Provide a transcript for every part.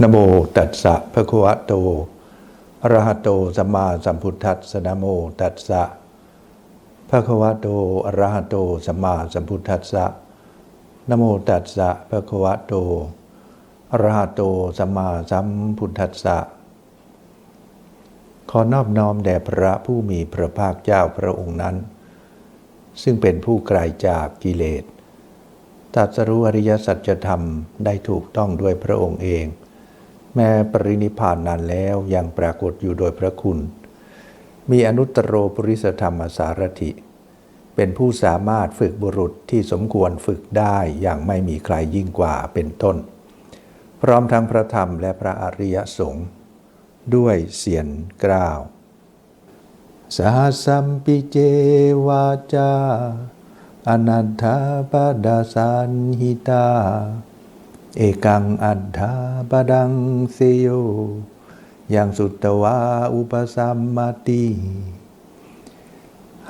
นโมตัสสะภะคะวะโตอะระหะโตสัมมาสัมพุทธัสสะนโมตัสสะภะคะวะโตอะระหะโตสัมมาสัมพุทธัสสะนโมตัสสะภะคะวะโตอะระหะโตสัมมาสัมพุทธัสสะขอนอบน้อมแด่พระผู้มีพระภาคเจ้าพระองค์นั้น ซึ่งเป็นผู้ไกลจากกิเลสตรัสรู้อริยสัจธรรมได้ถูกต้องด้วยพระองค์เอง แม้ปรินิพพานนานแล้วยังปรากฏอยู่โดยพระคุณ มีอนุตตรโรปริสธรรมสารถิ เป็นผู้สามารถฝึกบุรุษที่สมควรฝึกได้อย่างไม่มีใครยิ่งกว่าเป็นต้น พร้อมทั้งพระธรรมและพระอริยสงฆ์ด้วยเสียงกล่าวสหสัมปิเจวาจาอนันทาปดาสันหิตา เอกังอัฏฐาปดังเสโยยังสุตวาอุปสัมมาติ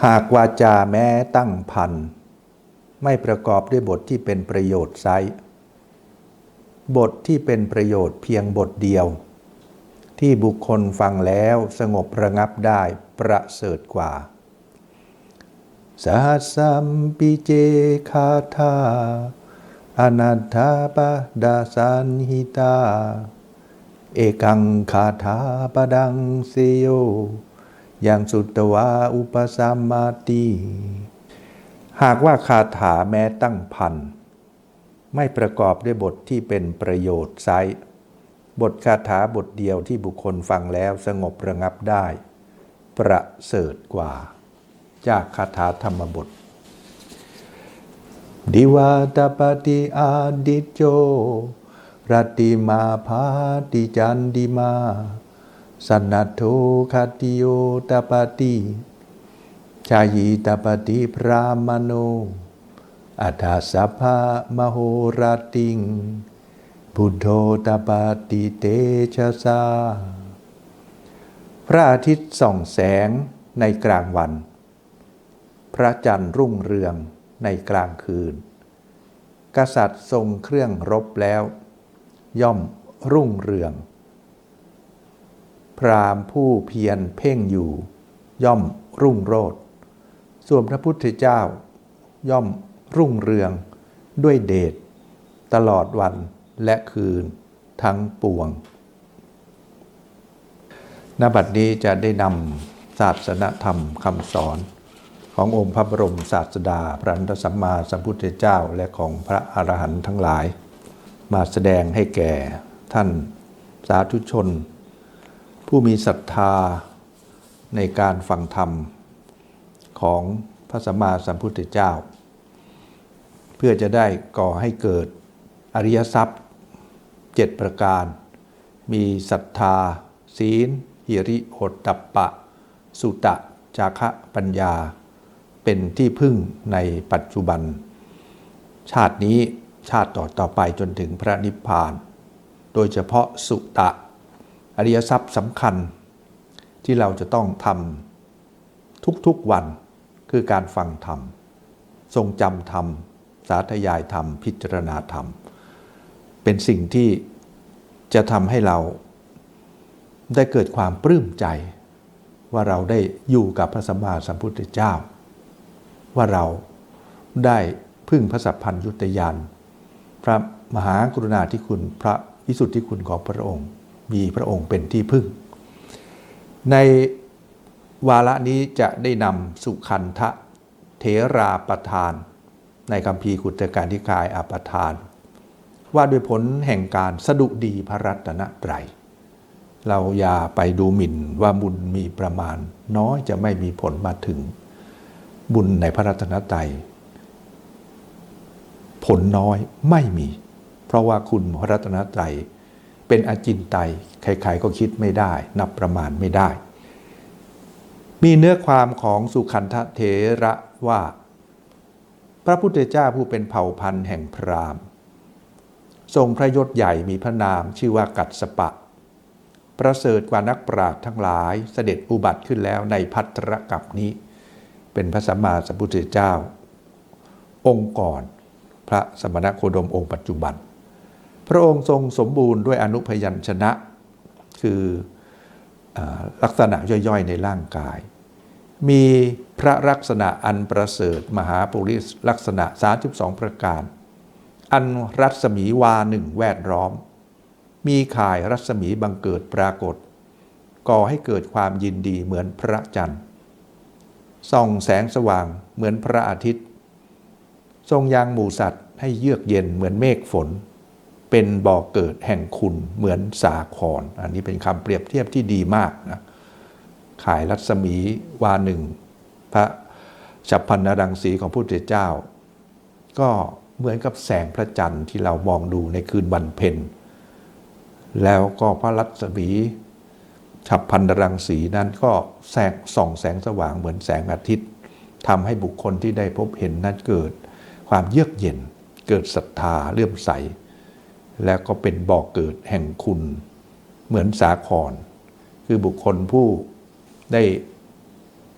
หากวาจาแม้ตั้งพัน ไม่ประกอบด้วยบทที่เป็นประโยชน์ไซบทที่เป็นประโยชน์เพียงบทเดียว ที่บุคคลฟังแล้วสงบระงับได้ประเสริฐกว่าสหัสสัมปิเจคาธา อนัตถาปดาสันหิตา เอกังคาถาปดังเสโยยังสุตวาอุปสัมมาติหากว่าคาถาแม้ตั้งพัน ไม่ประกอบด้วยบทที่เป็นประโยชน์ไซบทคาถาบทเดียวที่บุคคลฟังแล้วสงบระงับได้ ประเสริฐกว่า จากคาถาธรรมบท ดิวาตปฏิอาดิจโจรตติมาภาติจันดิมาสนัทโทคติโยตปฏิชายีตปฏิพรามโนอัฏฐสัพพะมโหราติงพุทโธตปฏิเตชะสาพระอาทิตย์ส่องแสงในกลางวัน พระจันทร์รุ่งเรือง ในกลางคืน กษัตริย์ทรงเครื่องรบแล้ว ย่อมรุ่งเรือง พรามผู้เพียรเพ่งอยู่ ย่อมรุ่งโรจน์ส่วนพระพุทธเจ้า ย่อมรุ่งเรืองด้วยเดชตลอดวันและคืนทั้งปวงณบัดนี้จะได้นำศาสนธรรมคำสอน ขององค์พระบรมศาสดา พระอนุตตรสัมมาสัมพุทธเจ้าและของพระอรหันต์ทั้งหลาย มาแสดงให้แก่ท่านสาธุชน ผู้มีศรัทธาในการฟังธรรมของพระสัมมาสัมพุทธเจ้า เพื่อจะได้ก่อให้เกิดอริยทรัพย์เจ็ดประการ มีศรัทธา ศีล หิริโอตตัปปะ สุตะ จาคะปัญญา เป็นที่พึ่งในปัจจุบัน ชาตินี้ชาติต่อต่อไปจนถึงพระนิพพาน โดยเฉพาะสุตะ อริยทรัพย์สำคัญ ที่เราจะต้องทำทุกๆวันคือการฟังธรรม ทรงจำธรรม สาธยายธรรม พิจารณาธรรม เป็นสิ่งที่จะทำให้เราได้เกิดความปลื้มใจ ว่าเราได้อยู่กับพระสัมมาสัมพุทธเจ้า ว่าเราได้พึ่งพระสัพพัญยุตยานพระมหากรุณาธิคุณพระวิสุทธิคุณของพระองค์ มีพระองค์เป็นที่พึ่ง ในวาระนี้จะได้นำสุขันธเถราประทาน ในคำพีขุตการทิกายอาประทาน ว่าด้วยผลแห่งการสดุดีพระรัตนตรัยเราอย่าไปดูหมิ่นว่าบุญมีประมาณ น้อยจะไม่มีผลมาถึง บุญในพระรัตนตรัยผลน้อยไม่มี เพราะว่าคุณพระรัตนตรัยเป็นอจินไตยใครๆก็คิดไม่ได้ นับประมาณไม่ได้ มีเนื้อความของสุขันธเถระว่า พระพุทธเจ้าผู้เป็นเผ่าพันธุ์แห่งพราหมณ์ ทรงพระยศใหญ่มีพระนามชื่อว่ากัดสปะ ประเสริฐกว่านักปราชญ์ทั้งหลายเสด็จอุบัติขึ้นแล้วในพัตรกับนี้ เป็นพระสัมมาสัมพุทธเจ้า องค์ก่อนพระสมณโคดมองค์ปัจจุบัน พระองค์ทรงสมบูรณ์ด้วยอนุพยัญชนะ คืออลักษณะย่อยๆในร่างกาย มีพระลักษณะอันประเสริฐมหาปุริสลักษณะ 32 ประการ อันรัศมีวาหนึ่งแวดล้อม มีข่ายรัศมีบังเกิดปรากฏ ก่อให้เกิดความยินดีเหมือนพระจันทร์ ส่องแสงสว่างเหมือนพระอาทิตย์ ทรงยังหมู่สัตว์ให้เยือกเย็นเหมือนเมฆฝน เป็นบ่อกเกิดแห่งคุณเหมือนสาครอันนี้เป็นคำเปรียบเทียบที่ดีมากนะขายรัศมีวาหนึ่ง พระฉับพันนรังสีของพระพุทธเจ้า ก็เหมือนกับแสงพระจันทร์ที่เรามองดูในคืนวันเพ็ญแล้วก็พระรัศมี ฉับพันรังสีนั้นก็แสงส่องแสงสว่างเหมือนแสงอาทิตย์ทำให้บุคคลที่ได้พบเห็นนั้นเกิด ความเยือกเย็น เกิดศรัทธาเลื่อมใส แล้วก็เป็นบ่อกเกิดแห่งคุณ เหมือนสาคร คือบุคคลผู้ได้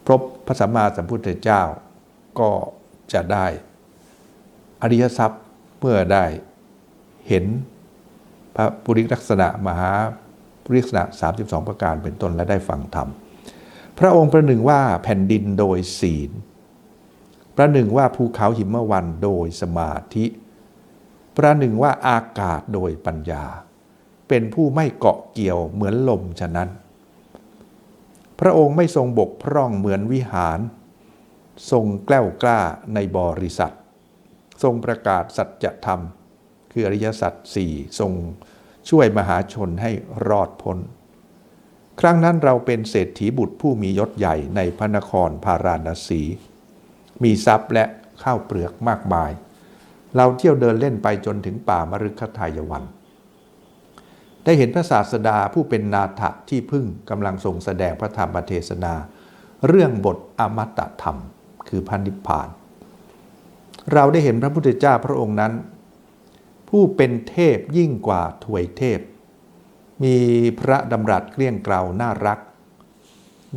พบพระสัมมาสัมพุทธเจ้า ก็จะได้อริยทรัพย์เมื่อได้เห็นพระปุริลักษณะมหา ปุริลักษณะ 32 ประการเป็นต้นและได้ฟังธรรม พระองค์ประหนึ่งว่าแผ่นดินโดยศีล ประหนึ่งว่าภูเขาหิมะวันโดยสมาธิ ประหนึ่งว่าอากาศโดยปัญญา เป็นผู้ไม่เกาะเกี่ยวเหมือนลมฉะนั้น พระองค์ไม่ทรงบกพร่องเหมือนวิหาร ทรงแกล้วกล้าในบริษัท ทรงประกาศสัจธรรม คืออริยสัจสี่ทรง ช่วยมหาชนให้รอดพ้น ครั้งนั้นเราเป็นเศรษฐีบุตรผู้มียศใหญ่ในพระนครพาราณสี มีทรัพย์และข้าวเปลือกมากมาย เราเที่ยวเดินเล่นไปจนถึงป่ามฤคทายวัน ได้เห็นพระศาสดาผู้เป็นนาถะที่พึ่งกำลังทรงแสดงพระธรรมเทศนา เรื่องบทอมตะธรรม คือพันิพาน เราได้เห็นพระพุทธเจ้าพระองค์นั้น ผู้เป็นเทพยิ่งกว่าถวยเทพ มีพระดำรัสเกลี้ยงเกลาน่ารัก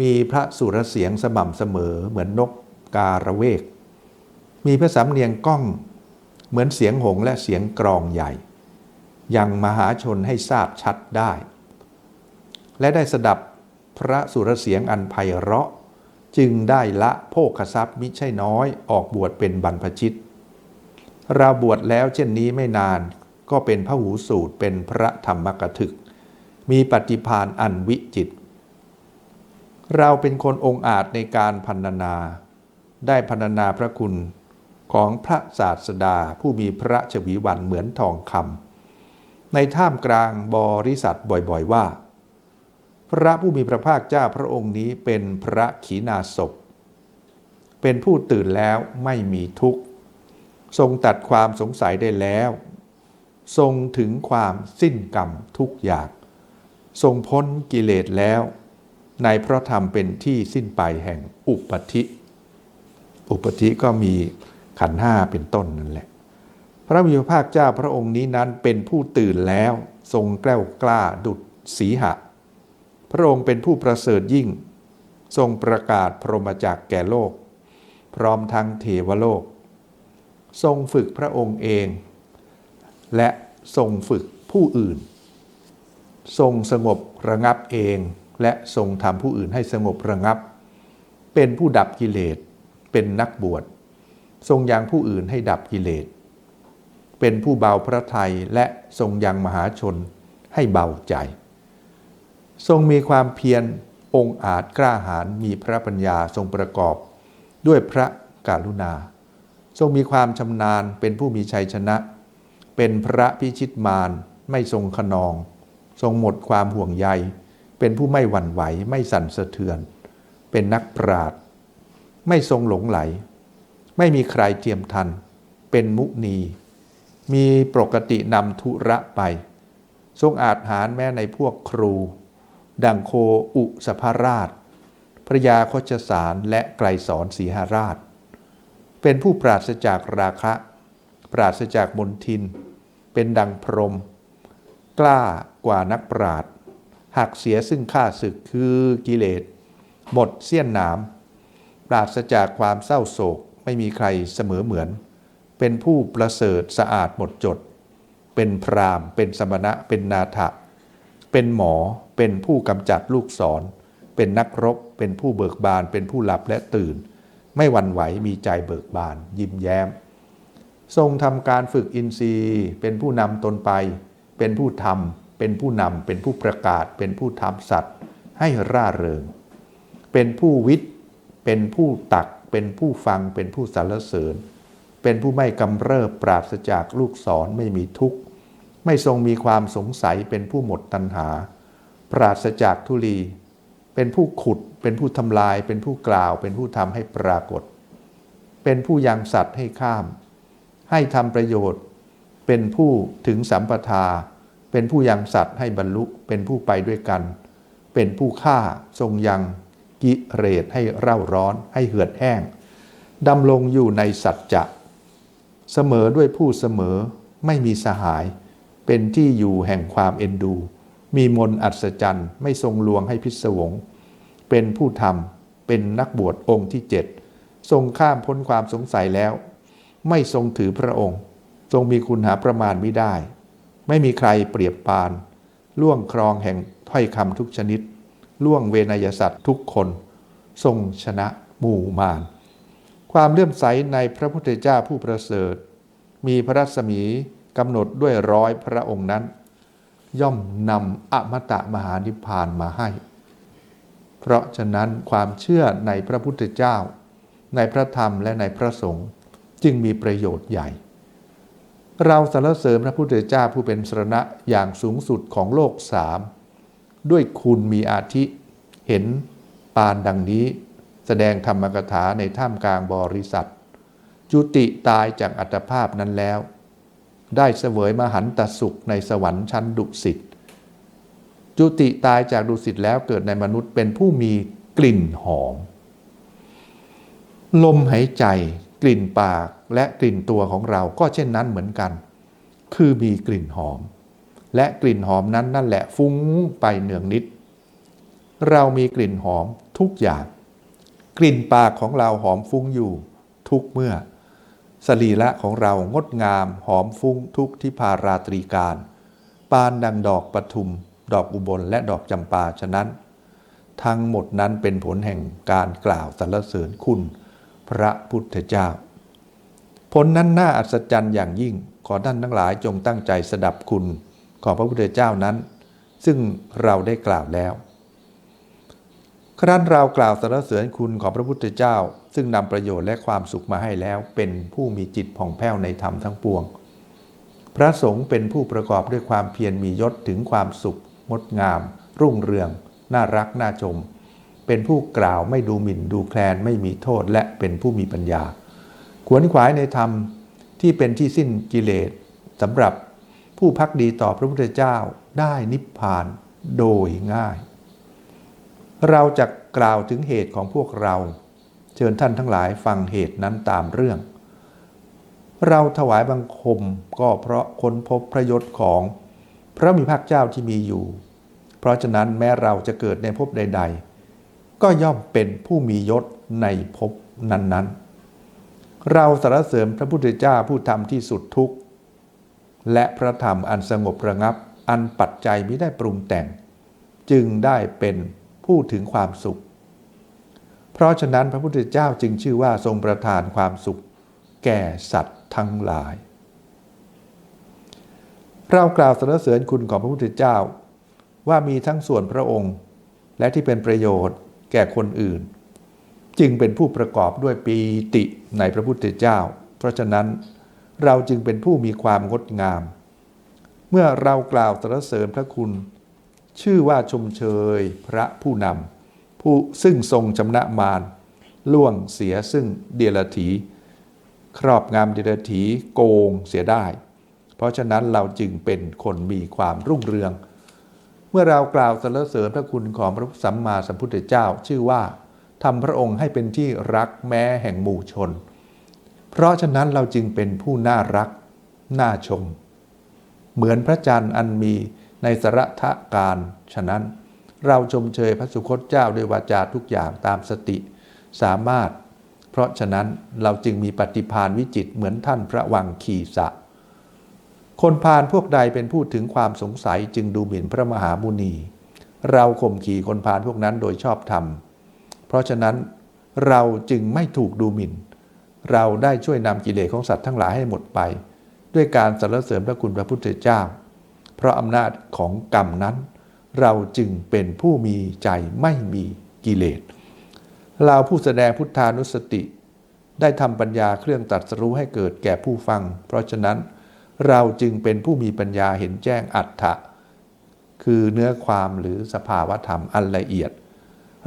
มีพระสุรเสียงสม่ำเสมอเหมือนนกการะเวก มีพระสำเนียงก้องเหมือนเสียงหงและเสียงกรองใหญ่ ยังมหาชนให้ทราบชัดได้ และได้สดับพระสุรเสียงอันไพเราะ จึงได้ละโภคทรัพย์มิใช่น้อยออกบวชเป็นบรรพชิต เราบวชแล้วเช่นนี้ไม่นานก็เป็นพระหูสูตรเป็นพระธรรมกถึก มีปฏิพานอันวิจิต เราเป็นคนองค์อาจในการพันนา ได้พันนาพระคุณของพระศาสดาผู้มีพระชวีวันเหมือนทองคำในท่ามกลางบริษัทบ่อยๆว่า พระผู้มีพระภาคเจ้าพระองค์นี้เป็นพระขีณาสพเป็นผู้ตื่นแล้วไม่มีทุกข์ ทรงตัดความสงสัยได้แล้ว ทรงถึงความสิ้นกรรมทุกอย่าง ทรงพ้นกิเลสแล้ว ในพระธรรมเป็นที่สิ้นไปแห่งอุปธิ อุปธิก็มีขันห้าเป็นต้นนั่นแหละ พระมีพะภาคเจ้าพระองค์นี้นั้นเป็นผู้ตื่นแล้ว ทรงแกล้วกล้าดุดสีหะ พระองค์เป็นผู้ประเสริฐยิ่ง ทรงประกาศพรหมจักรแก่โลก พร้อมทั้งเทวโลก ทรงฝึกพระองค์เอง และทรงฝึกผู้อื่น ทรงสงบระงับเอง และทรงทำผู้อื่นให้สงบระงับ เป็นผู้ดับกิเลส เป็นนักบวช ทรงยังผู้อื่นให้ดับกิเลส เป็นผู้เบาพระทัยและทรงยังมหาชนให้เบาใจ ทรงมีความเพียรองค์อาจกล้าหาญมีพระปัญญาทรงประกอบด้วยพระกรุณา ทรงมีความชำนาญเป็นผู้มีชัยชนะ เป็นพระพิชิตมารไม่ทรงขนอง ทรงหมดความห่วงใย เป็นผู้ไม่หวั่นไหวไม่สั่นสะเทือน เป็นนักปราดไม่ทรงหลงไหล ไม่มีใครเทียมทัน เป็นมุนี มีปกตินำธุระไป ทรงอาจหารแม้ในพวกครู ดังโคอุสภราชพระยาโคชสารและไกลสอนสีหราช เป็นผู้ปราศจากราคะ ปราศจากมนทิน เป็นดังพรม กล้ากว่านักปราดหักเสียซึ่งข้าศึกคือกิเลส หมดเสี้ยนหนาม ปราศจากความเศร้าโศกไม่มีใครเสมอเหมือน เป็นผู้ประเสริฐสะอาดหมดจด เป็นพรามเป็นสมณะ เป็นนาถะ เป็นหมอ เป็นผู้กำจัดลูกศร เป็นนักรบ เป็นผู้เบิกบาน เป็นผู้หลับและตื่น ไม่หวั่นไหวมีใจเบิกบาน ยิ้มแย้ม ทรงทำการฝึกอินทรีย์เป็นผู้นำตนไป เป็นผู้ทำเป็นผู้นำเป็นผู้ประกาศ เป็นผู้ทำสัตว์ ให้ร่าเริง เป็นผู้วิทย์เป็นผู้ตัก เป็นผู้ฟัง เป็นผู้สรรเสริญ เป็นผู้ไม่กำเริบปราศจากลูกศรไม่มีทุกข์ไม่ทรงมีความสงสัยเป็นผู้หมดตัณหา ปราศจากทุลี เป็นผู้ขุด เป็นผู้ทำลาย เป็นผู้กล่าว เป็นผู้ทำให้ปรากฏ เป็นผู้ยังสัตว์ให้ข้าม ให้ทำประโยชน์ เป็นผู้ถึงสัมปทา เป็นผู้ยังสัตว์ให้บรรลุ เป็นผู้ไปด้วยกัน เป็นผู้ฆ่าทรงยังกิเรศให้เร่าร้อน ให้เหือดแห้งดำรงอยู่ในสัจจะเสมอด้วยผู้เสมอไม่มีสหาย เป็นที่อยู่แห่งความเอ็นดู มีมนอัศจรรย์ไม่ทรงลวงให้พิศวง เป็นผู้ทำเป็นนักบวชองค์ที่เจ็ดทรงข้ามพ้นความสงสัยแล้ว ไม่ทรงถือพระองค์ ทรงมีคุณหาประมาณไม่ได้ ไม่มีใครเปรียบปาน ล่วงครองแห่งถ้อยคำทุกชนิด ล่วงเวนยสัตว์ทุกคน ทรงชนะหมู่มารความเลื่อมใสในพระพุทธเจ้าผู้ประเสริฐ มีพระรัศมีกำหนดด้วยร้อยพระองค์นั้น ย่อมนำอมตะมหานิพพานมาให้ เพราะฉะนั้นความเชื่อในพระพุทธเจ้า ในพระธรรมและในพระสงฆ์จึงมีประโยชน์ใหญ่ เราสรรเสริญพระพุทธเจ้าผู้เป็นสรณะอย่างสูงสุดของโลกสามด้วยคุณมีอาทิเห็นปานดังนี้ แสดงธรรมกถาในท่ามกลางบริษัท จุติตายจากอัตภาพนั้นแล้ว ได้เสวยมหันตสุขในสวรรค์ชั้นดุสิตจุติตายจากดุสิตแล้วเกิดในมนุษย์เป็นผู้มีกลิ่นหอม ลมหายใจ กลิ่นปากและกลิ่นตัวของเราก็เช่นนั้นเหมือนกัน คือมีกลิ่นหอม และกลิ่นหอมนั้นนั่นแหละฟุ้งไปเนืองนิด เรามีกลิ่นหอมทุกอย่าง กลิ่นปากของเราหอมฟุ้งอยู่ทุกเมื่อ สรีระของเรางดงาม หอมฟุ้งทุกที่พาราตรีการ ปานดังดอกปทุม ดอกอุบลและดอกจำปาฉะนั้น ทั้งหมดนั้นเป็นผลแห่งการกล่าวสรรเสริญคุณ พระพุทธเจ้า ผลนั้นน่าอัศจรรย์อย่างยิ่ง ขอท่านทั้งหลายจงตั้งใจสดับคุณของพระพุทธเจ้านั้น ซึ่งเราได้กล่าวแล้ว ครั้นเรากล่าวสรรเสริญคุณของพระพุทธเจ้า ซึ่งนำประโยชน์และความสุขมาให้แล้ว เป็นผู้มีจิตผ่องแผ้วในธรรมทั้งปวง พระสงฆ์เป็นผู้ประกอบด้วยความเพียรมียศถึงความสุข งดงาม รุ่งเรือง น่ารัก น่าชม เป็นผู้กล่าวไม่ดูหมิ่นดูแคลนไม่มีโทษและเป็นผู้มีปัญญา ขวนขวายในธรรมที่เป็นที่สิ้นกิเลสสำหรับผู้พักดีต่อพระพุทธเจ้าได้นิพพานโดยง่าย เราจะกล่าวถึงเหตุของพวกเรา เชิญท่านทั้งหลายฟังเหตุนั้นตามเรื่อง เราถวายบังคมก็เพราะค้นพบพระยศของพระมีภาคเจ้าที่มีอยู่ เพราะฉะนั้นแม้เราจะเกิดในภพใด ๆ ก็ย่อมเป็นผู้มียศในภพนั้น ๆ เราสรรเสริญพระพุทธเจ้าผู้ทำที่สุดทุกข์ และพระธรรมอันสงบระงับอันปัจจัยไม่ได้ปรุงแต่ง จึงได้เป็น ผู้ถึงความสุข เพราะฉะนั้นพระพุทธเจ้าจึงชื่อว่าทรงประทานความสุข แก่สัตว์ทั้งหลาย เรากล่าวสรรเสริญคุณของพระพุทธเจ้า ว่ามีทั้งส่วนพระองค์ และที่เป็นประโยชน์แก่คนอื่น จึงเป็นผู้ประกอบด้วยปีติในพระพุทธเจ้า เพราะฉะนั้นเราจึงเป็นผู้มีความงดงาม เมื่อเรากล่าวสรรเสริญพระคุณ ชื่อว่าชมเชยพระผู้นำผู้ซึ่งทรงชำนะมารล่วงเสียซึ่งเดียรถี ครอบงามเดียรถีโกงเสียได้ เพราะฉะนั้นเราจึงเป็นคนมีความรุ่งเรือง เมื่อเรากล่าวสรรเสริญพระคุณของพระสัมมาสัมพุทธเจ้าชื่อว่าทำพระองค์ให้เป็นที่รักแม้แห่งหมู่ชน เพราะฉะนั้นเราจึงเป็นผู้น่ารัก น่าชม เหมือนพระจันทร์อันมี ในสระทะการฉะนั้น เราชมเชยพระสุคตเจ้าด้วยวาจาทุกอย่างตามสติ สามารถ เพราะฉะนั้นเราจึงมีปฏิพานวิจิตเหมือนท่านพระวังคีสะ คนพาลพวกใดเป็นผู้ถึงความสงสัยจึงดูหมิ่นพระมหามุนี เราข่มขี่คนพาลพวกนั้นโดยชอบธรรม เพราะฉะนั้นเราจึงไม่ถูกดูหมิ่น เราได้ช่วยนำกิเลสของสัตว์ทั้งหลายให้หมดไป ด้วยการสรรเสริญพระคุณพระพุทธเจ้า เพราะอำนาจของกรรมนั้น เราจึงเป็นผู้มีใจไม่มีกิเลสเราผู้แสดงพุทธานุสติ ได้ทำปัญญาเครื่องตัดสรู้ให้เกิดแก่ผู้ฟัง เพราะฉะนั้นเราจึงเป็นผู้มีปัญญาเห็นแจ้งอัตถะคือเนื้อความหรือสภาวธรรมอันละเอียด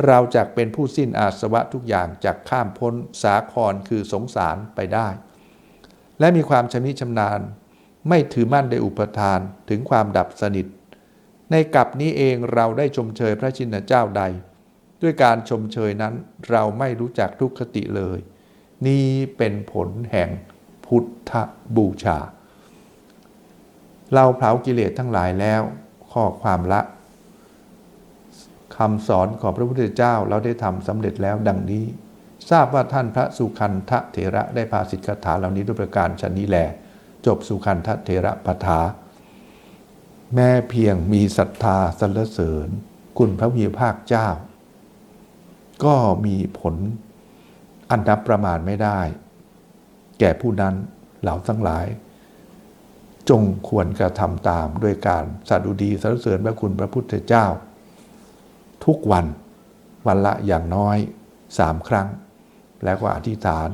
เราจะเป็นผู้สิ้นอาสวะทุกอย่างจากข้ามพ้นสาครคือสงสารไปได้ และมีความชำนิชำนาญ ไม่ถือมั่นในอุปทานถึงความดับสนิท ในกลับนี้เองเราได้ชมเชยพระชินเจ้าใด ด้วยการชมเชยนั้นเราไม่รู้จักทุกขติเลย นี่เป็นผลแห่งพุทธบูชา เราเผากิเลสทั้งหลายแล้ว ข้อความละคำสอนของพระพุทธเจ้าเราได้ทำสำเร็จแล้วดังนี้ ทราบว่าท่านพระสุคันทะเถระได้พาสิทธิคาถาเหล่านี้ด้วยประการชนนี้แล จบสุคันทะเถระปถา แม้เพียงมีศรัทธาสรรเสริญ คุณพระวีภาคเจ้า ก็มีผลอันนับประมาณไม่ได้ แก่ผู้นั้นเหล่าทั้งหลาย จงควรกระทำตามด้วยการสาดุดีสรรเสริญพระคุณพระพุทธเจ้า ทุกวันวันละอย่างน้อยสามครั้ง แล้วก็อธิษฐาน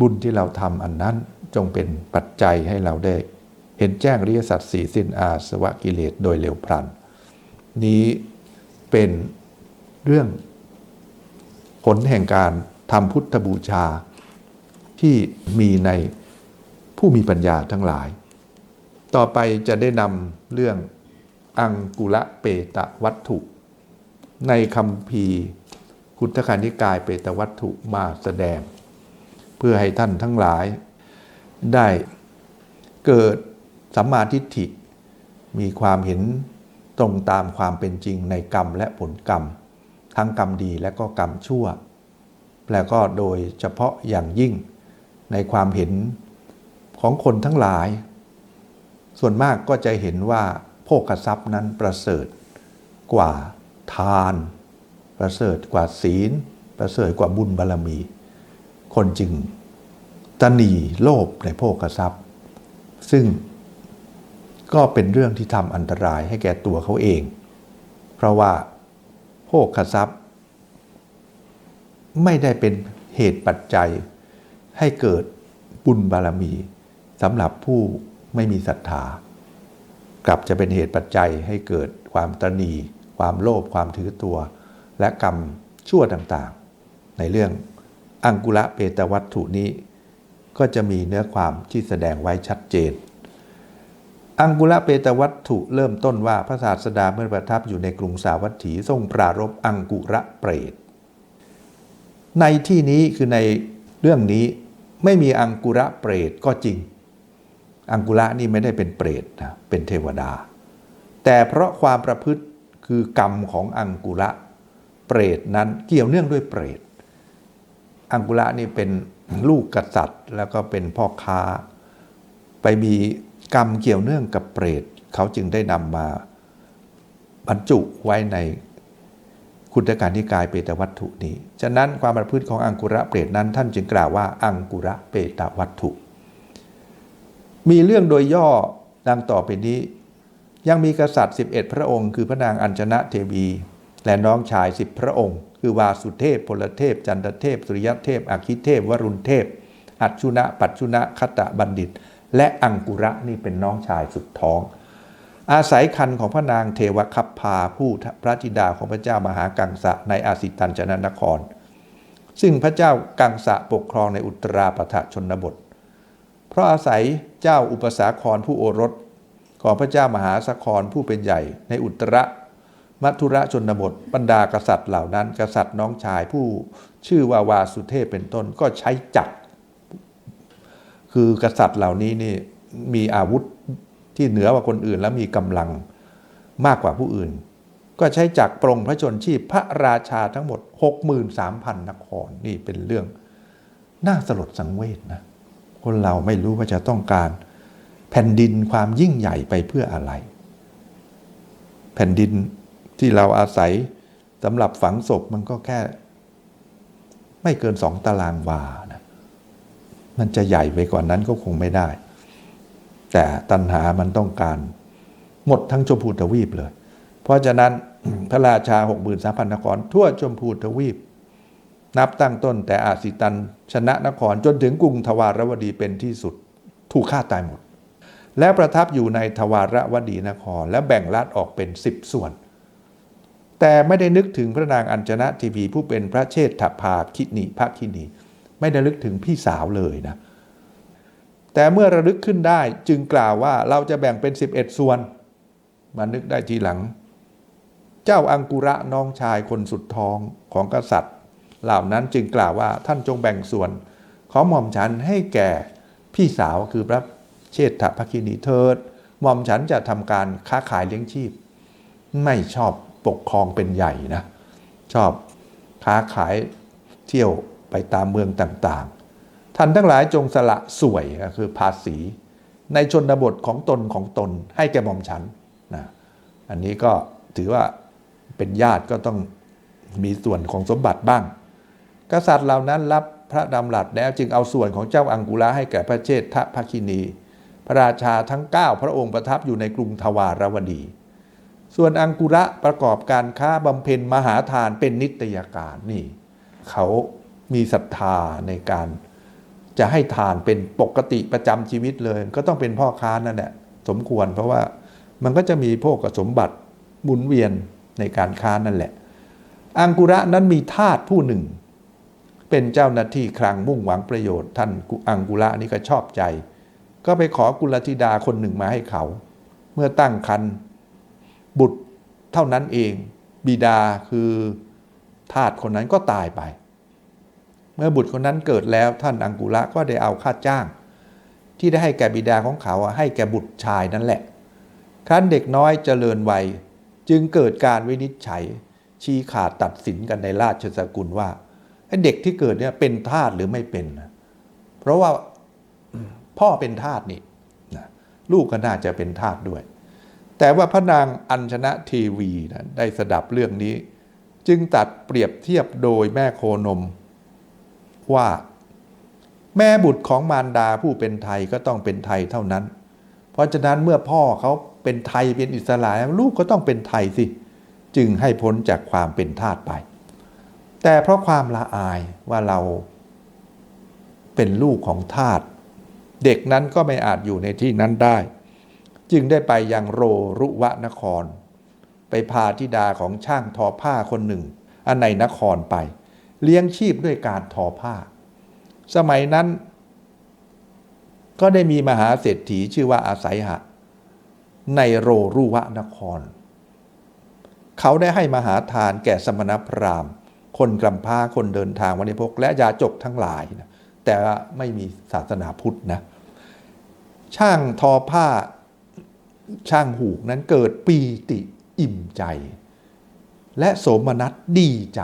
บุญที่เราทำอันนั้นจงเป็นปัจจัยให้เราได้ เห็นแจ้งริยสัจสี่สิ้นอาสวะกิเลสโดยเร็วพลัน นี้เป็นเรื่องผลแห่งการทำพุทธบูชาที่มีในผู้มีปัญญาทั้งหลาย ต่อไปจะได้นำเรื่องอังกุละเปตะวัตถุ ในคำพีคุตคานิกายเปตวัตถุมาแสดง พื่อให้ท่านทั้งหลาย ได้เกิดสัมมาทิฏฐิ มีความเห็นตรงตามความเป็นจริงในกรรมและผลกรรม ทั้งกรรมดีและก็กรรมชั่ว แล้วก็โดยเฉพาะอย่างยิ่งในความเห็นของคนทั้งหลาย ส่วนมากก็จะเห็นว่าโภคทรัพย์นั้นประเสริฐกว่าทาน ประเสริฐกว่าศีล ประเสริฐกว่าบุญบารรมี คนจึงตนีโลภในโภคทรัพย์ ซึ่งก็เป็นเรื่องที่ทำอันตรายให้แก่ตัวเขาเอง เพราะว่าโภคทรัพย์ ไม่ได้เป็นเหตุปัจจัยให้เกิดบุญบารมีสำหรับผู้ไม่มีศรัทธากลับจะเป็นเหตุปัจจัยให้เกิดความตนีความโลภความถือตัว และกรรมชั่วต่างๆ ในเรื่อง อังกุละเปตวัตถุนี้ ก็จะมีเนื้อความที่แสดงไว้ชัดเจน อังกุละเปตวัตถุเริ่มต้นว่าพระศาสดาเมื่อประทับอยู่ในกรุงสาวัตถีทรงปรารบอังกุระเปรต ในที่นี้คือในเรื่องนี้ไม่มีอังกุระเปรตก็จริง อังกุระนี่ไม่ได้เป็นเปรตนะเป็นเทวดา แต่เพราะความประพฤติคือกรรมของอังกุระเปรตนั้นเกี่ยวเนื่องด้วยเปรต อังกุระนี่เป็นลูกกษัตริย์ แล้วก็เป็นพ่อค้า ไปมีกรรมเกี่ยวเนื่องกับเปรต เขาจึงได้นำมาบรรจุไว้ในคุตการนิกายเปตวัตถุนี้ ฉะนั้นความประพฤติของอังกุระเปรตนั้นท่านจึงกล่าวว่าอังกุระเปตวัตถุ มีเรื่องโดยย่อดังต่อไปนี้ ยังมีกษัตริย์ 11 พระองค์ คือพระนางอัญชนะเทวี และน้องชาย 10 พระองค์ คือวาสุเทพพลเทพ จันทเทพ สุริยเทพอาคิเทพ วรุณเทพ อัจชุนะ ปัจชุนะคตะบัณฑิต และอังกุระนี่เป็นน้องชายสุดท้อง อาศัยคันของพระนางเทวคัพพาผู้พระธิดาของพระเจ้ามหากังสะในอาสิตัญจนนคร ซึ่งพระเจ้ากังสะปกครองในอุตราปทะชนบท เพราะอาศัยเจ้าอุปสาครผู้โอรสของพระเจ้ามหาสครผู้เป็นใหญ่ในอุตร มัทุระชนบทบรรดากษัตริย์เหล่านั้น กษัตริย์น้องชายผู้ชื่อว่าวาสุเทพเป็นต้นก็ใช้จักร คือกษัตริย์เหล่านี้นี่มีอาวุธที่เหนือกว่าคนอื่น และมีกำลังมากกว่าผู้อื่น ก็ใช้จักรปรงพระชนชีพพระราชาทั้งหมด 63,000นครนี่เป็นเรื่องน่าสลดสังเวชนะคนเราไม่รู้ว่าจะต้องการแผ่นดินความยิ่งใหญ่ไปเพื่ออะไร แผ่นดิน ที่เราอาศัยสำหรับฝังศพมันก็แค่ ไม่เกินสองตารางวานะมันจะใหญ่ไปกว่านั้นก็คงไม่ได้ แต่ตัณหามันต้องการหมดทั้งชมพูทวีปเลย เพราะฉะนั้นพระราชาหกหมื่นสามพันนคร ทั่วชมพูทวีป นับตั้งต้นแต่อาสิตันชนะนครจนถึงกรุงทวารวดีเป็นที่สุด ถูกฆ่าตายหมด แล้วประทับอยู่ในทวารวดีนคร และแบ่งรัฐออกเป็นสิบส่วน แต่ไม่ได้นึกถึงพระนางอัญชนะทีวีผู้เป็นพระเชษฐาภาคินีพระคินี ไม่ได้ลึกถึงพี่สาวเลยนะ แต่เมื่อระลึกขึ้นได้จึงกล่าวว่าเราจะแบ่งเป็น 11 ส่วน มานึกได้ทีหลัง เจ้าอังกุระน้องชายคนสุดท้องของกษัตริย์ เหล่านั้นจึงกล่าวว่าท่านจงแบ่งส่วน ของหม่อมฉันให้แก่พี่สาวคือพระเชษฐภคินีเถิดหม่อมฉันจะทำการค้าขายเลี้ยงชีพ ไม่ชอบ ปกครองเป็นใหญ่นะ ชอบค้าขายเที่ยวไปตามเมืองต่างๆ ท่านทั้งหลายจงสละสวยคือภาษี ในชนบทของตนของตนให้แก่หม่อมฉันนะอันนี้ก็ถือว่าเป็นญาติก็ต้องมีส่วนของสมบัติบ้าง กษัตริย์เหล่านั้นรับพระดำรัสแล้วจึงเอาส่วนของเจ้าอังกุระให้แก่พระเชษฐภคินี พระราชาทั้ง 9 พระองค์ประทับอยู่ในกรุงทวารวดี ส่วนอังกุระประกอบการค้าบำเพ็ญมหาทานเป็นนิตยการนี่ เขามีศรัทธาในการจะให้ทานเป็นปกติประจำชีวิตเลย ก็ต้องเป็นพ่อค้านั่นแหละสมควรเพราะว่ามันก็จะมีพวกสมบัติหมุนเวียนในการค้านั่นแหละ อังกุระนั้นมีทาสผู้หนึ่ง เป็นเจ้าหน้าที่คลังมุ่งหวังประโยชน์ท่านอังกุระนี่ก็ชอบใจ ก็ไปขอกุลธิดาคนหนึ่งมาให้เขา เมื่อตั้งครรภ์ บุตรเท่านั้นเอง บิดาคือทาสคนนั้นก็ตายไป เมื่อบุตรคนนั้นเกิดแล้วท่านอังกุระก็ได้เอาค่าจ้าง ที่ได้ให้แก่บิดาของเขาให้แก่บุตรชายนั่นแหละ ครั้นเด็กน้อยเจริญวัยจึงเกิดการวินิจฉัย ชี้ขาดตัดสินกันในราชสกุลว่าเด็กที่เกิดเนี่ยเป็นทาสหรือไม่เป็น เพราะว่าพ่อเป็นทาสนี่ลูกก็น่าจะเป็นทาสด้วย แต่ว่าพระนางอัญชนะเทวีนะได้สดับเรื่องนี้ จึงตัดเปรียบเทียบโดยแม่โคนม ว่า แม่บุตรของมารดาผู้เป็นไทยก็ต้องเป็นไทยเท่านั้น เพราะฉะนั้นเมื่อพ่อเขาเป็นไทยเป็นอิสระลูกก็ต้องเป็นไทยสิ จึงให้พ้นจากความเป็นทาสไป แต่เพราะความละอายว่าเราเป็นลูกของทาสเด็กนั้นก็ไม่อาจอยู่ในที่นั้นได้ จึงได้ไปยังโรรุวะนคร ไปพาธิดาของช่างทอผ้าคนหนึ่ง อันในนครไป เลี้ยงชีพด้วยการทอผ้า สมัยนั้น ก็ได้มีมหาเศรษฐีชื่อว่าอาศัยหะ ในโรรุวะนคร เขาได้ให้มหาทานแก่สมณพราหมณ์ คนกำพร้าคนเดินทางวันนี้พกและยาจกทั้งหลายนะแต่ไม่มีศาสนาพุทธนะ ช่างทอผ้า ช่างหูกนั้นเกิดปีติอิ่มใจ และโสมนัสดีใจ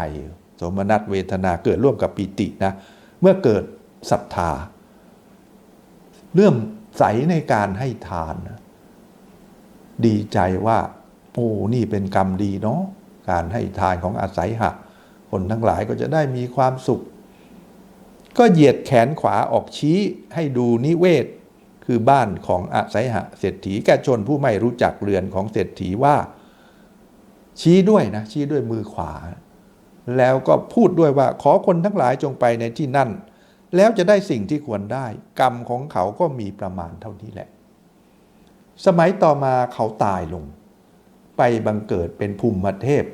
โสมนัสเวทนาเกิดร่วมกับปีตินะเมื่อเกิดศรัทธาเลื่อมใสในการให้ทาน ดีใจว่าโอ้นี่เป็นกรรมดีเนาะการให้ทานของอาศัยหะ คนทั้งหลายก็จะได้มีความสุข ก็เหยียดแขนขวาออกชี้ให้ดูนิเวศ คือบ้านของอาศัยหะเศรษฐีแก่ชนผู้ไม่รู้จักเรือนของเศรษฐีว่า ชี้ด้วยนะ ชี้ด้วยมือขวา แล้วก็พูดด้วยว่าขอคนทั้งหลายจงไปในที่นั่น แล้วจะได้สิ่งที่ควรได้ กรรมของเขาก็มีประมาณเท่านี้แหละ สมัยต่อมาเขาตายลง ไปบังเกิดเป็นภูมิเทพ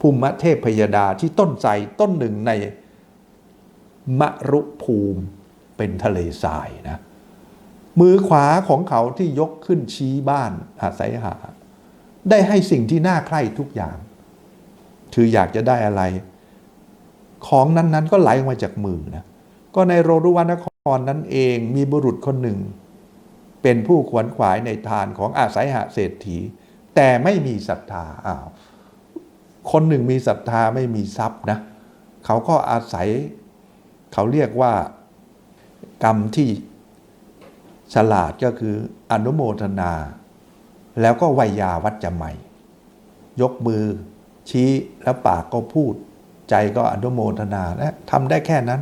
ภูมิเทพพยดาที่ต้นไทรต้นหนึ่งในมรุภูมิ เป็นทะเลทรายนะมือขวาของเขาที่ยกขึ้นชี้บ้านอาศัยหา ได้ให้สิ่งที่น่าใคร่ทุกอย่าง คืออยากจะได้อะไร ของนั้นๆก็ไหลออกมาจากมือนะก็ในโรรุวานครนั้นเองมีบุรุษคนหนึ่ง เป็นผู้ขวนขวายในทานของอาศัยหาเศรษฐี แต่ไม่มีศรัทธาอ้าวคนหนึ่งมีศรัทธาไม่มีทรัพย์นะ เขาก็อาศัย เขาเรียกว่า กรรมที่ฉลาดก็คืออนุโมทนา แล้วก็วัยาวัจจะใหม่ ยกมือชี้แล้วปากก็พูด ใจก็อนุโมทนาและทำได้แค่นั้น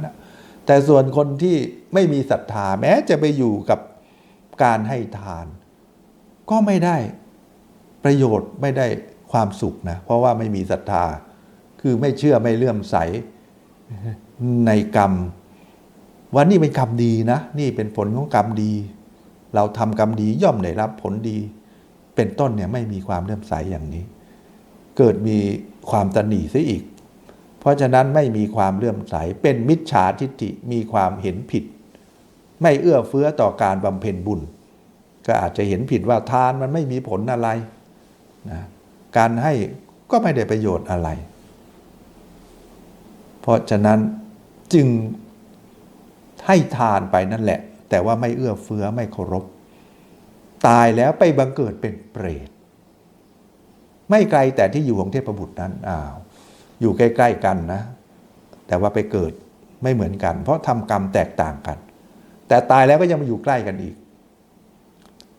แต่ส่วนคนที่ไม่มีศรัทธาแม้จะไปอยู่กับการให้ทาน ก็ไม่ได้ประโยชน์ไม่ได้ความสุขนะ เพราะว่าไม่มีศรัทธา คือไม่เชื่อไม่เลื่อมใสในกรรม ว่านี่เป็นกรรมดีนะ นี่เป็นผลของกรรมดี เราทำกรรมดีย่อมได้รับผลดี เป็นต้นเนี่ยไม่มีความเลื่อมใสอย่างนี้ เกิดมีความตนีเสียอีก เพราะฉะนั้นไม่มีความเลื่อมใสเป็นมิจฉาทิฏฐิมีความเห็นผิด ไม่เอื้อเฟื้อต่อการบำเพ็ญบุญ ก็อาจจะเห็นผิดว่าทานมันไม่มีผลอะไรนะการให้ก็ไม่ได้ประโยชน์อะไร เพราะฉะนั้นจึง ให้ทานไปนั่นแหละ แต่ว่าไม่เอื้อเฟื้อไม่เคารพ ตายแล้วไปบังเกิดเป็นเปรตไม่ไกลแต่ที่อยู่ของเทพบุตรนั้นอ้าวอยู่ใกล้ๆกันนะ แต่ว่าไปเกิดไม่เหมือนกัน เพราะทำกรรมแตกต่างกัน แต่ตายแล้วก็ยังมาอยู่ใกล้กันอีก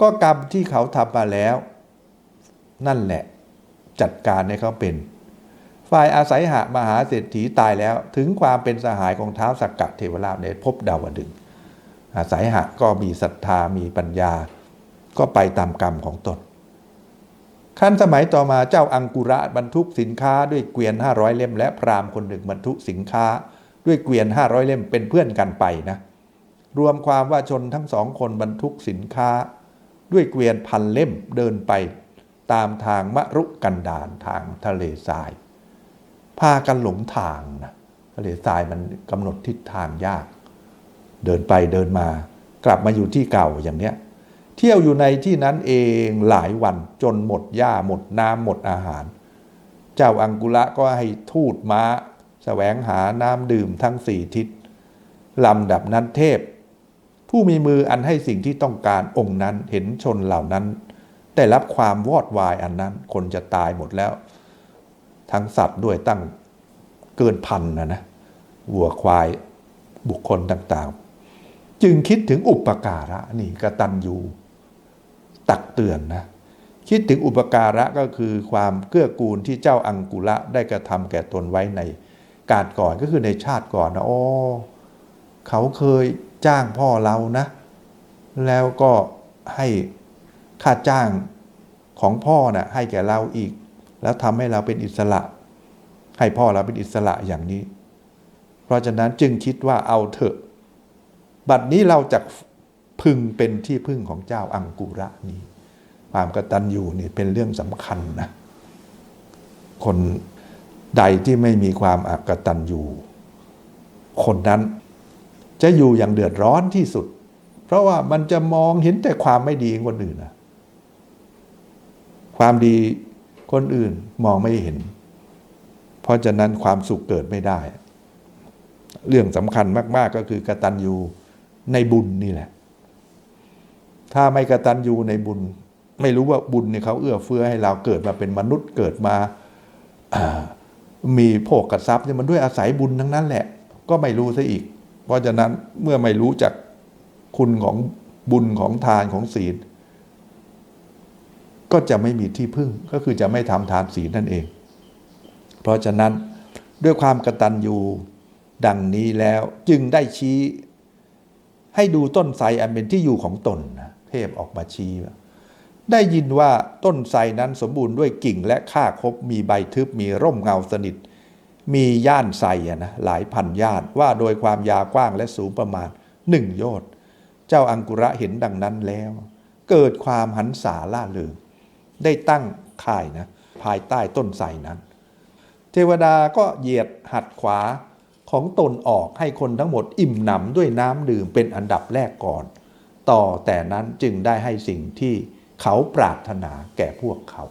ก็กรรมที่เขาทำมาแล้ว นั่นแหละจัดการให้เขาเป็น ฝ่ายอาศัยหะมหาเศรษฐีตายแล้ว ถึงความเป็นสหายของเท้าสักกะเทวราชในภพดาวดึงอาศัยหะก็มีศรัทธามีปัญญา ก็ไปตามกรรมของตนขั้นสมัยต่อมาเจ้าอังกุระบรรทุกสินค้าด้วยเกวียน 500 เล่ม และพราหมณ์คนหนึ่งบรรทุกสินค้า ด้วยเกวียน 500 เล่มเป็นเพื่อนกันไปนะ รวมความว่าชนทั้งสองคนบรรทุกสินค้า ด้วยเกวียนพันเล่มเดินไป ตามทางมะรุกันดารทางทะเลทราย พากันหลงทางนะทะเลทรายมันกำหนดทิศทางยาก เดินไปเดินมากลับมาอยู่ที่เก่าอย่างเนี้ย เที่ยวอยู่ในที่นั้นเองหลายวันจนหมดหญ้าหมดน้ำหมดอาหาร เจ้าอังกุระก็ให้ทูตม้าสแสวงหาน้ำดื่มทั้งสี่ทิศลำดับนั้นเทพ ผู้มีมืออันให้สิ่งที่ต้องการองค์นั้นเห็นชนเหล่านั้น ได้รับความวอดวายอันนั้น คนจะตายหมดแล้ว ทั้งสัตว์ด้วยตั้งเกินพันนะนะวัวควายบุคคลต่างๆ จึงคิดถึงอุปการะนี่กตัญญูตักเตือนนะคิดถึงอุปการะก็คือความเกื้อกูลที่เจ้าอังกุระได้กระทำแก่ตนไว้ในการก่อนก็คือในชาติก่อนนะโอ้เขาเคยจ้างพ่อเรานะ แล้วก็ให้ค่าจ้างของพ่อนะ่ะให้แก่เราอีก แล้วทำให้เราเป็นอิสระ ให้พ่อเราเป็นอิสระอย่างนี้ เพราะฉะนั้นจึงคิดว่าเอาเถอะ บัดนี้เราจะพึงเป็นที่พึ่งของเจ้าอังกุระนี้ ความกตัญญูนี่เป็นเรื่องสำคัญนะ คนใดที่ไม่มีความอกตัญญูคนนั้นจะอยู่อย่างเดือดร้อนที่สุด เพราะว่ามันจะมองเห็นแต่ความไม่ดีของคนอื่นนะความดี คนอื่นมองไม่เห็น เพราะฉะนั้นความสุขเกิดไม่ได้ เรื่องสำคัญมาก ๆ ก็คือกตัญญูในบุญนี่แหละ ถ้าไม่กตัญญูในบุญ ไม่รู้ว่าบุญเนี่ยเขาเอื้อเฟื้อให้เราเกิดมาเป็นมนุษย์เกิดมามีโภคทรัพย์เนี่ยมันด้วยอาศัยบุญทั้งนั้นแหละ ก็ไม่รู้ซะอีก เพราะฉะนั้นเมื่อไม่รู้จักคุณของบุญของทานของศีล ก็จะไม่มีที่พึ่งก็คือจะไม่ทำทานศีลนั่นเอง เพราะฉะนั้นด้วยความกระตัญญูดังนี้แล้วจึงได้ชี้ ให้ดูต้นไทรอันเป็นที่อยู่ของตนเทพออกมาชี้ได้ยินว่าต้นไทรนั้นสมบูรณ์ด้วยกิ่งและค่าคบมีใบทึบมีร่มเงาสนิท มีย่านไทรนะหลายพันย่านว่าโดยความยาวกว้างและสูงประมาณหนึ่งโยชน์เจ้าอังกุระเห็นดังนั้นแล้ว เกิดความหันษาล่าเริง ได้ตั้งค่ายนะภายใต้ต้นไทรนั้น เทวดาก็เหยียดหัดขวาของตนออกให้คนทั้งหมดอิ่มหนำด้วยน้ำดื่มเป็นอันดับแรกก่อน ต่อแต่นั้นจึงได้ให้สิ่งที่เขาปรารถนาแก่พวกเขา